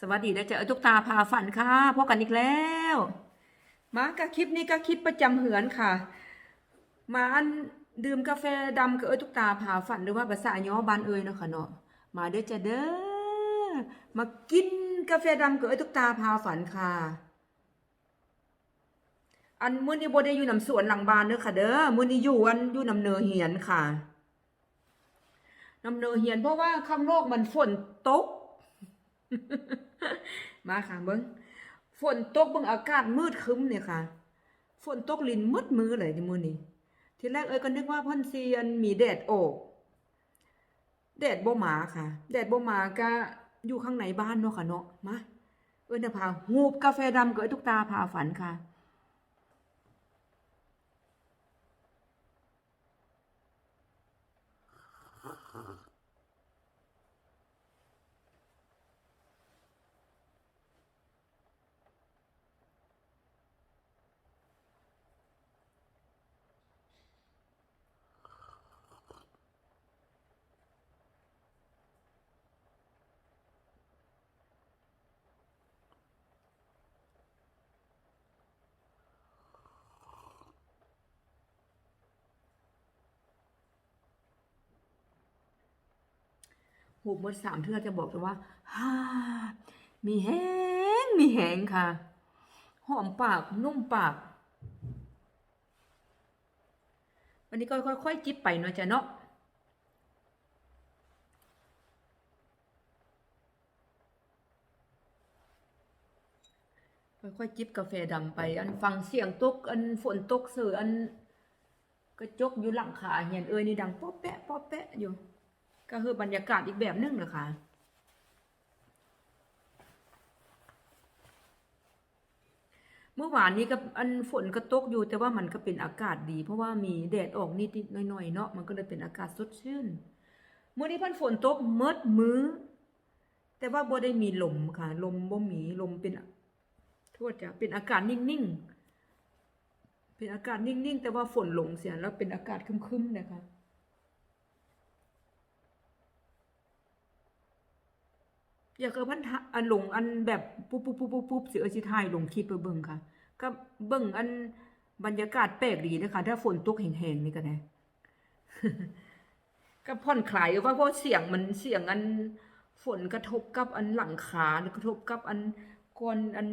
สวัสดีนะจ๊ะเอ้ยตุ๊กตาพาฝันค่ะพบกันอีกแล้ว มากับคลิปนี้ก็คลิปประจำเหือนค่ะ มาอันดื่มกาแฟดำกับเอ้ทุกตาพาฝันหรือว่าภาษาย้อบานเอ้ยเนาะค่ะเนาะมาเด้อจ้ะเด้อมากินกาแฟดำกับเอ้ทุกตาพาฝันค่ะ อันมื้อนี้บ่ได้อยู่นำสวนหลังบ้านเด้อค่ะ เด้อมื้อนี้อยู่อันอยู่นำเนอเหียนค่ะนำเนอเหียนเพราะว่าข้างนอกมันฝนตก มาค่ะเบิ้งฝนตกเบิ้งอากาศมืดครึ้มเนี่ยค่ะ ฝนตกลินมืดมือเลยในมือนี้ทีแรกเอ้ยก็นึกว่าพ่นเซียนมีแดดออกแดดบ่มาค่ะแดดบ่มาก็อยู่ข้างในบ้านเนาะค่ะเนาะมาเอ้ยนะพาหูบกาแฟดำกับไอ้ตุ๊กตาพาฝันค่ะ หูบมดสามเทือจะบอกเลยว่าฮ่ามีแห้งมีแหงค่ะ หอมปากนุ่มปาก วันนี้ก็ค่อยๆ จิบไปเนาะจ้ะเนาะค่อยๆจิบกาแฟดำไป อันฟังเสียงตก อันฝนตกเสืออันกระจกอยู่หลังขาเหียนเอ้ยนี่ดังป๊อปแปะป๊อปแปะอยู่ ก็คือบรรยากาศอีกแบบหนึงเลยค่ะเมื่อวานนี้ก็อันฝนก็ตกอยู่แต่ว่ามันก็เป็นอากาศดี เพราะว่ามีแดดออกนิดๆหน่อยๆเนาะมันก็เลยเป็นอากาศสดชื่นเมื่อนี้พันฝนตกเมิดมือแต่ว่าบ่ได้มีลมค่ะ ลมบ่มีลมเป็นโทษจ้ะเป็นอากาศนิ่งๆเป็นอากาศนิ่งๆแต่ว่าฝนลงเสียแล้วเป็นอากาศคึมๆนะคะ อยากเออพันธะอันหลงอันแบบปุ๊บปุ๊บปุ๊บปุ๊บปุ๊บเสือสิทายลงคลิปไปเบิ่งค่ะ ก็เบิ่งอันบรรยากาศแปลกดีนะคะถ้าฝนตกแห้งๆนี่ก็ได้ก็ผ่อนคลายว่าเพราะเสียงมันเสียงอันฝนกระทบกับอันหลังคาหรือกระทบกับอันก้อนอัน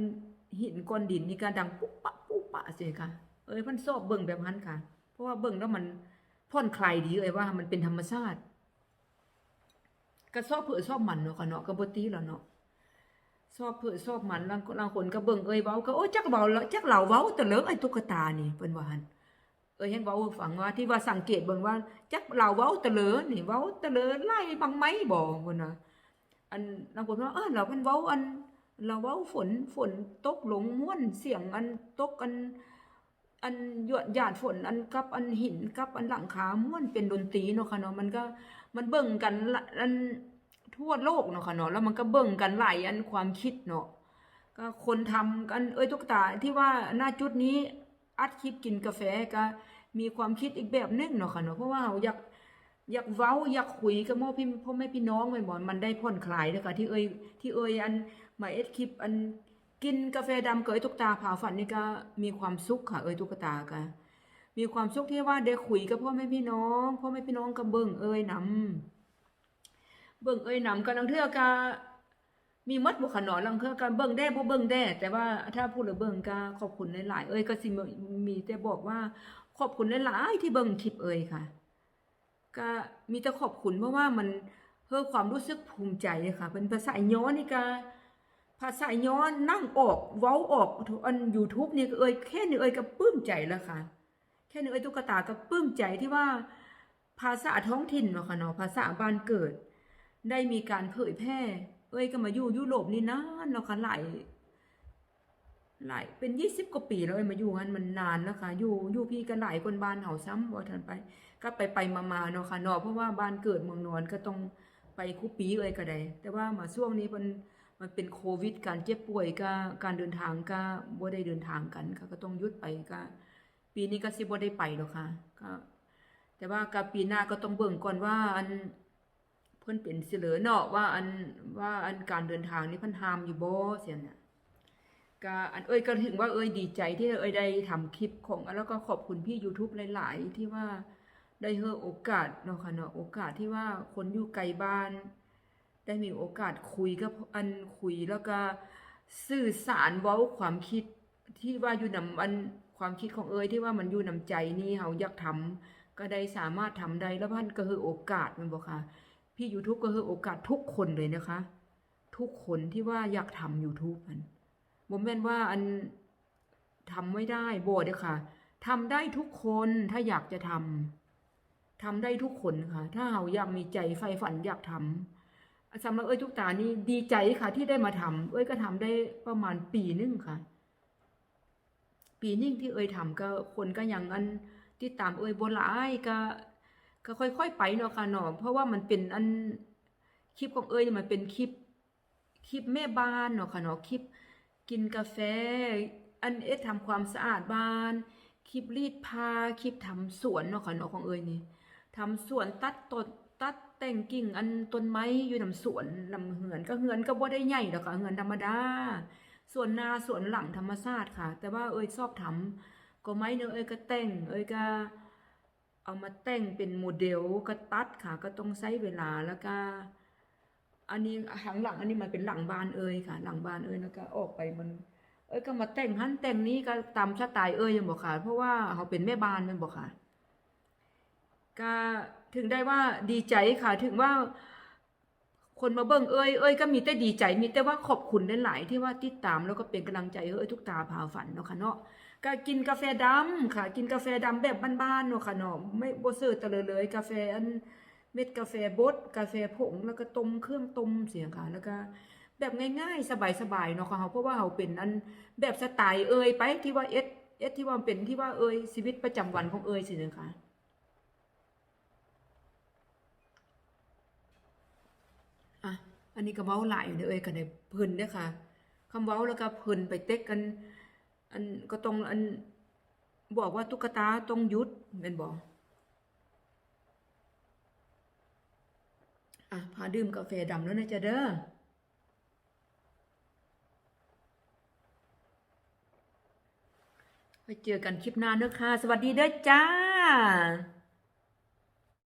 หินก้อนดินนี่ก็ดังปุ๊บปะปุ๊บปะสิค่ะ เอ้ยพันชอบเบิ่งแบบนั้นค่ะ เพราะว่าเบิ่งแล้วมันผ่อนคลายดีเอ้ยว่า มันเป็นธรรมชาติ ก็ชอบเผื่อชอบมันเนาะค่ะเนาะก็บ่ตีแล้วเนาะชอบเผื่อชอบมันบางคนบางคนก็เบิ่งเอ้ยเว้าก็โอ้ยจักเว้าแล้วจักเหล่าเว้าแต่เลิกไอ้ตุ๊กตานี่เพิ่นว่าหั่นเอ้ยเห็นเว้าฟังว่าที่ว่าสังเกตเบิ่งว่า จักเหล่าเว้าแต่เลิกนี่เว้าแต่เลิกไล่บังไหมบ่เพิ่นน่ะอันบางคนว่าเออเราเพิ่นเว้าอันเราเว้าฝนฝนตกลงม่วนเสียงอันตกอันอันหยดหยาดฝนอันกับอันหินกับอันหลังคาม่วนเป็นดนตรีเนาะค่ะเนาะมันก็ มันเบิ่งกันละอันทั่วโลกเนาะค่ะเนาะแล้วมันก็เบิ่งกันหลายอันความคิดเนาะก็คนทำกันเอ้ยตุ๊กตาที่ว่าหน้าจุดนี้อัดคลิปกินกาแฟก็มีความคิดอีกแบบหนึงเนาะค่ะเนาะเพราะว่าอยากอยากเว้าอยากคุยกับพ่อพี่พ่อแม่พี่น้องไปบ่มันได้ผ่อนคลายนะคะที่เอ้ยที่เอ้ยอันมาเอ็ดคลิปอันกินกาแฟดำกับไอ้ตุ๊กตาผาฝันนี่ก็มีความสุขค่ะเอ้ยตุ๊กตาก็ มีความสุขที่ว่าได้คุยกับพ่อแม่พี่น้องพ่อแม่พี่น้องก็เบิ่งเอ้ยนำเบิ่งเอ้ยนำกันลังเทือก็มีหมดบ่ขนอลังเทือก็เบิ่งได้บ่เบิ่งได้แต่ว่าถ้าพูดแล้วเบิ่งก็ขอบคุณหลายๆเอ้ยก็สิมีแต่บอกว่า ขอบคุณหลายๆที่เบิ่งคลิปเอ้ยค่ะ ก็มีแต่ขอบคุณเพราะว่ามันเพื่อความรู้สึกภูมิใจเลยค่ะ เป็นภาษาย้อนนี่ก็ภาษาย้อนนั่งออกเว้าออกอัน YouTube นี่ก็เอ่ยแค่นี้เอ่ยก็ปลื้มใจแล้วค่ะ ค่นี้เอ่ยตุ๊กตาก็ปลื้มใจที่ว่าภาษาท้องถิ่นเนาะค่ะเนาะภาษาบ้านเกิด ได้มีการเผยแพร่ เอ้ยก็มาอยู่ยุโรปนี่นานเนาะค่ะหลายหลายเป็นยี่สิบกว่าปีแล้วเอ้ยมาอยู่กันมันนานแล้วค่ะอยู่อยู่พี่กันหลายคนบ้านเฮาซ้ำบ่ทันไป ก็ไปไปมามาเนาะค่ะเนาะเพราะว่าบ้านเกิดเมืองนอนก็ต้องไปคู่ปีเอ้ยก็ได้แต่ว่ามาช่วงนี้มันมันเป็นโควิด การเจ็บป่วยก็การเดินทางก็บ่ได้เดินทางกันค่ะก็ต้องยุดไปก็ ปีนี้ก็สิบ่ได้ไปหรอกค่ะก็แต่ว่าก็ปีหน้าก็ต้องเบิ่งก่อนว่าอันเพิ่นเป็นเหลือเนาะว่าอันว่าอันการเดินทางนี่พิ่นหามอยู่บ่เสียน่ะก็อันเอ้ยก็ถึงว่าเอ้ยดีใจที่เอ้ยได้ทำคลิปของแล้วก็ขอบคุณพี่ YouTube หลาย ๆ ที่ว่าได้เฮอโอกาสเนาะค่ะเนาะโอกาสที่ว่าคนอยู่ไกลบ้าน ได้มีโอกาสคุยกับอันคุยแล้วก็สื่อสารเว้าความคิดที่ว่าอยู่นำอัน ความคิดของเอ้ยที่ว่ามันอยู่นำใจนี่เฮาอยากทำก็ได้สามารถทำได้แล้วพันก็คือโอกาสมันบ่ค่ะ พี่ YouTube ก็คือโอกาสทุกคนเลยนะคะ ทุกคนที่ว่าอยากทำ YouTube มันบ่แม่นว่าอันทำไม่ได้บ่เด้อค่ะทำได้ทุกคนถ้าอยากจะทำทำได้ทุกคนค่ะ ถ้าเฮาอยากมีใจใฝ่ฝันอยากทำสำหรับเอ้ยทุกตานี่ดีใจค่ะ ที่ได้มาทำเอ้ยก็ทำได้ประมาณปีนึงค่ะ ปีหนึงที่เอ้ยทำก็คนก็ยังอันติดตามเอ้ยบ่หลายก็ก็ค่อย ๆ ไปเนาะค่ะเนาะเพราะว่ามันเป็นอันคลิปของเอ้ยนี่มันเป็นคลิปคลิปแม่บ้านเนาะค่ะเนาะคลิปกินกาแฟ อันเอ็ดทำความสะอาดบ้าน คลิปรีดผ้าคลิปทำสวนเนาะค่ะเนาะของเอ้ยนี่ทำสวนตัดต้นตัดแต่งกิ่งอันต้นไม้อยู่นำสวนลำเหือนก็เหือนก็บ่ได้ใหญ่ดอกค่ะเหือนธรรมดา ส่วนนาส่วนหลังธรรมชาติค่ะ แต่ว่าเอ้ยชอบทำก็ไม้เนื้อะเอ้ยก็แต่งเอ้ยก็เอามาแต่งเป็นโมเดลก็ตัดค่ะ ก็ต้องใช้เวลาแล้วก็ อันนี้หลังหลังอันนี้มันเป็นหลังบานเอ่ยค่ะ หลังบานเอ่ยแล้วก็ออกไปมัน เอ้ยก็มาแต่งหันแต่งนี้ก็ตามสไตล์เอ่ยยังบอกค่ะ เพราะว่าเขาเป็นแม่บานม่นบอกค่ะก็ถึงได้ว่าดีใจค่ะถึงว่า คนมาเบิ่งเอ้ยเอ้ยก็มีแต่ดีใจมีแต่ว่าขอบคุณหลายๆที่ว่าติดตามแล้วก็เป็นกำลังใจเอ้ยทุกตาพาฝันเนาะค่ะเนาะก็กินกาแฟดำค่ะ กินกาแฟดำแบบบ้านๆเนาะค่ะเนาะไม่บ่ซื้อตเลยเลยกาแฟอันเม็ดกาแฟบดกาแฟผงแล้วก็ต้มเครื่องต้มเสียงค่ะ แล้วก็แบบง่ายๆ สบายๆเนาะค่ะเพราะว่าเราเป็นอันแบบสไตล์เอ้ยไปที่ว่าเอสเอสที่ว่าเป็นที่ว่าเอ้ยชีวิตประจำวันของเอ้ยสินะคะ อันนี้ก็เว้าหลายอยู่เด้อเอยก็ได้เพิ่นเด้อค่ะคำเว้าแล้วก็เพิ่นไปเต็กกัน อันก็ต้องอันบอกว่าตุ๊กตาต้องยุดเป็นบอกอะพาดื่มกาแฟดำแล้วนะจ๊ะเด้อไปเจอกันคลิปหน้าเด้อค่ะ สวัสดีเด้อจ้า